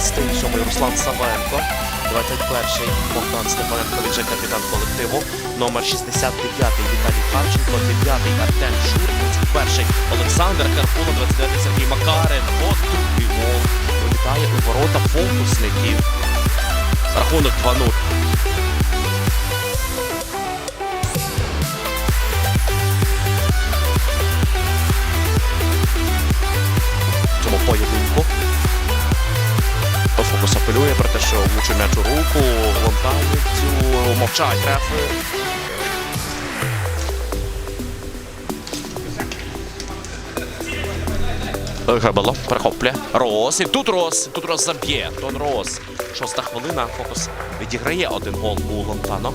37-й Руслан Савенко. 21-й Богдан Степаненко, він капітан колективу. Номер 69-й Віталій Харченко, 9-й Артем Шур, 21-й Олександр Карпула, 29-й Сергій Макарин. От другий гол. Вилітає у ворота фокусників. Рахунок 2-0. Фокус апелює про те, що влучив м'яч у руку, лонтанівцю, мовчать рефи. Гебело перехоплює. Рос. І тут Рос. Тут Рос заб'є. Тон Рос. Шоста хвилина. Фокус відіграє один гол у Лонтано.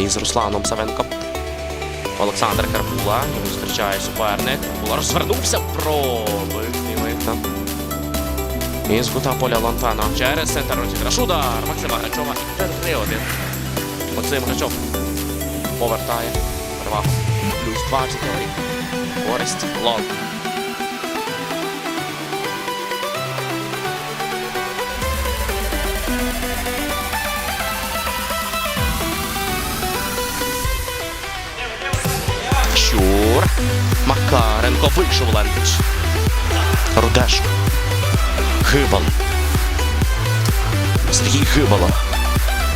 І з Русланом Савенком. Олександр Карпула. Його зустрічає суперник. Карпула розвернувся. Пробив. там. І з кута поля Лантана через центр розіграш. Удар Максима Грачова. 3-1. Максим Грачов повертає. Перевагу. Плюс 20 теорій. Користь. Лон. Макаренко вийшов Лендич. Рудешко. Гибал. Сергій Гибало.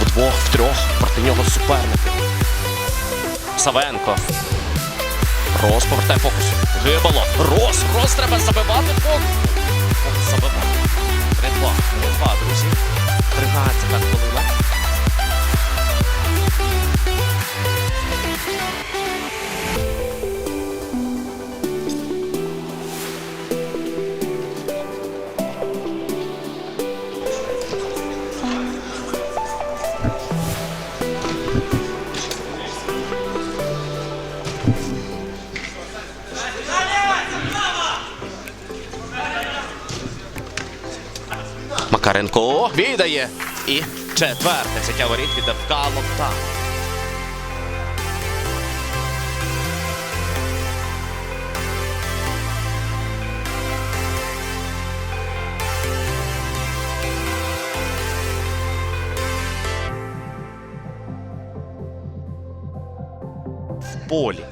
Вдвох, втрьох проти нього суперники. Савенко. Рос повертає фокус. Гибало. Рос. Макаренко віддає. І четверте взяття воріт від ФК Локтан. В полі.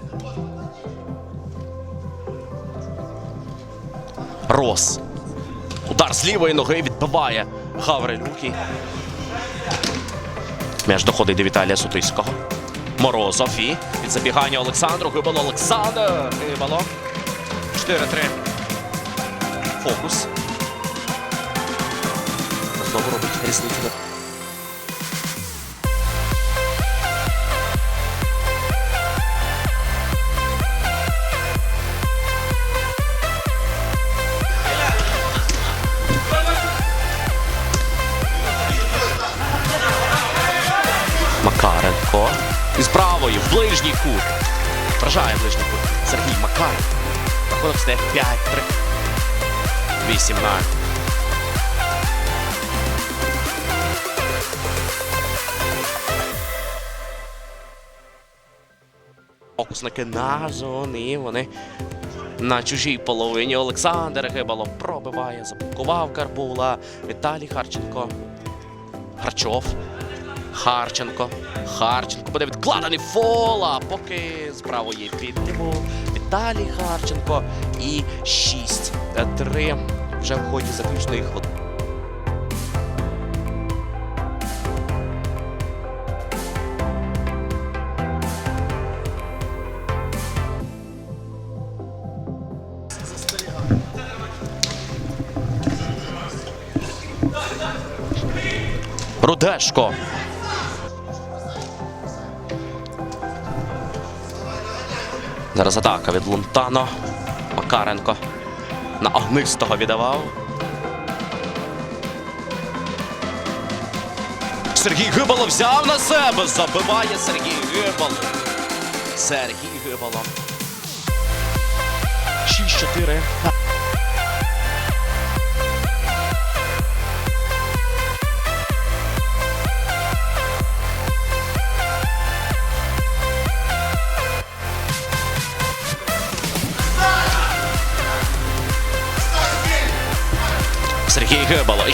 Рос. Удар з лівої ноги відбиває Гаврилюки. М'яч доходить до Віталія Сутиського. Морозов і від забігання Олександру. Гибало Олександр. Гибало. 4-3. Фокус. Знову робить різницю. Вражає ближній. Сергій Макаренко. Рахунок стає 5-3. 18. Фокусники на зоні. Вони на чужій половині. Олександр Гибало пробиває, заблокував Карбула. Віталій Харченко. Харчов. Харченко. Харченко буде відкладений фола. Поки з правої підтриму. Віталій Харченко. І 6-3 вже в ході заключної хвилини. Рудешко. Зараз атака від Лунтано. Макаренко. На огнистого віддавав. Сергій Гибало взяв на себе. Забиває Сергій Гибало. Сергій Гибало. 6-4.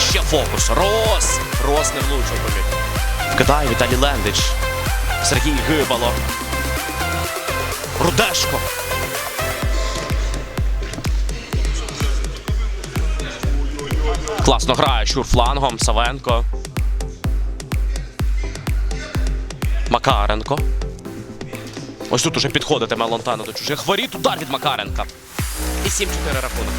Ще фокус. Рос. Рос не влучив поміг. Вкидає Віталій Лендич. Сергій Гибало. Рудешко. Класно грає Щур флангом. Савенко. Макаренко. Ось тут уже підходитиме Лонтана до чужих воріт. Удар від Макаренка. І 7-4 рахунок.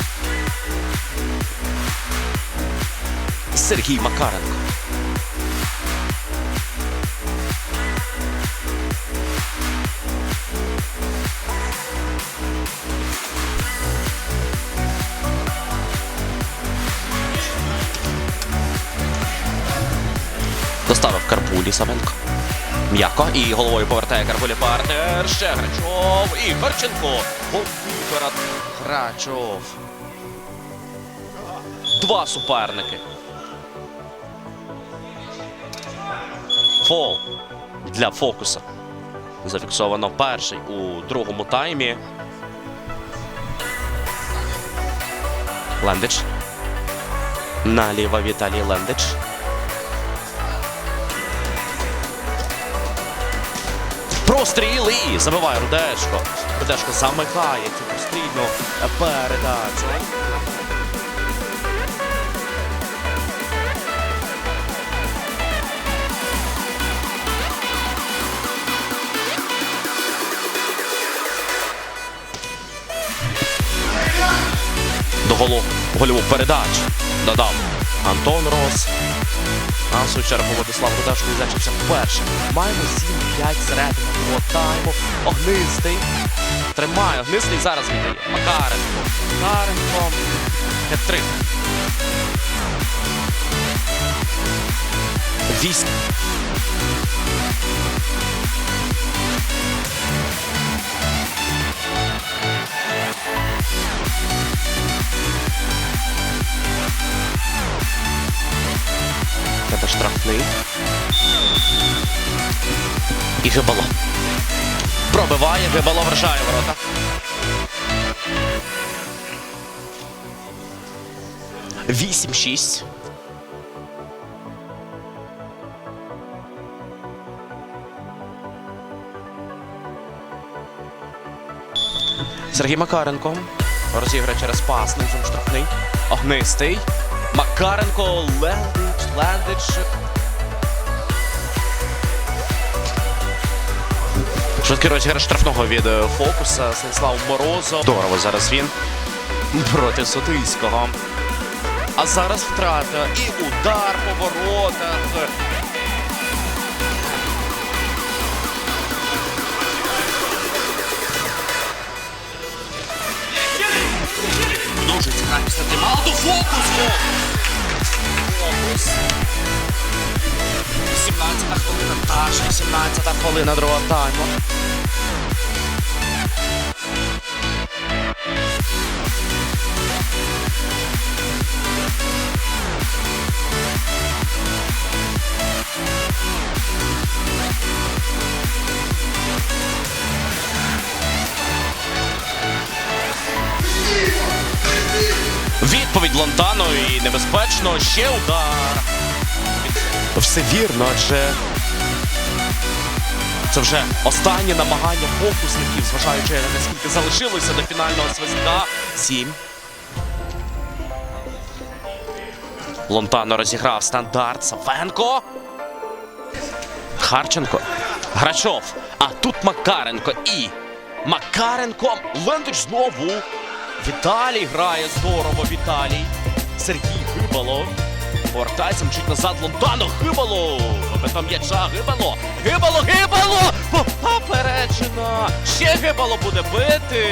Сергій Макаренко. Доставив Карпулі Савенко. М'яко і головою повертає Карпулі партнер. Ще Грачов і Харченко. Вперед Грачов. Два суперники. Фол для фокуса. Зафіксовано перший у другому таймі. Лендич. Наліво Віталій Лендич. Простріл забиває Рудешко. Рудешко замикає цю прострільну передачу. Гольову передач додав Антон Рос. А в свою чергу Владислав Рудашко відзначився вперше. Маємо 7-5 середини тайму. Огнистий. Тримає. Огнистий зараз віддає. Макаренко. Макаренко. Хет-трик. Вісім. Штрафний. І Гибало. Пробиває, Гибало вражає ворота. Вісім шість. Сергій Макаренко розіграє через пас, низом штрафний. Огнистий. Макаренко, Лендич, Лендич. Швидкий розіграш штрафного від е, фокуса Станіслав Морозов. Здорово зараз він проти Сотийського. А зараз втрата і удар по воротах. Дуже цікаві тримав до фокусу. Фокус. 17 хвилина. Аж 18 хвилина другого тайму. Відповідь Лонтано і небезпечно. Ще удар. Все вірно, адже це вже останнє намагання фокусників, зважаючи на наскільки залишилося до фінального свистка. Сім. Лонтано розіграв стандарт. Савенко. Харченко. Грачов. А тут Макаренко і Макаренко. Лендич знову. Віталій грає здорово. Віталій. Сергій Гибало. Повертається, мчить назад Лонтано. Гибало. Там м'яча. Гибало. Гибало, гибало. Попереджено! Ще гибало буде бити.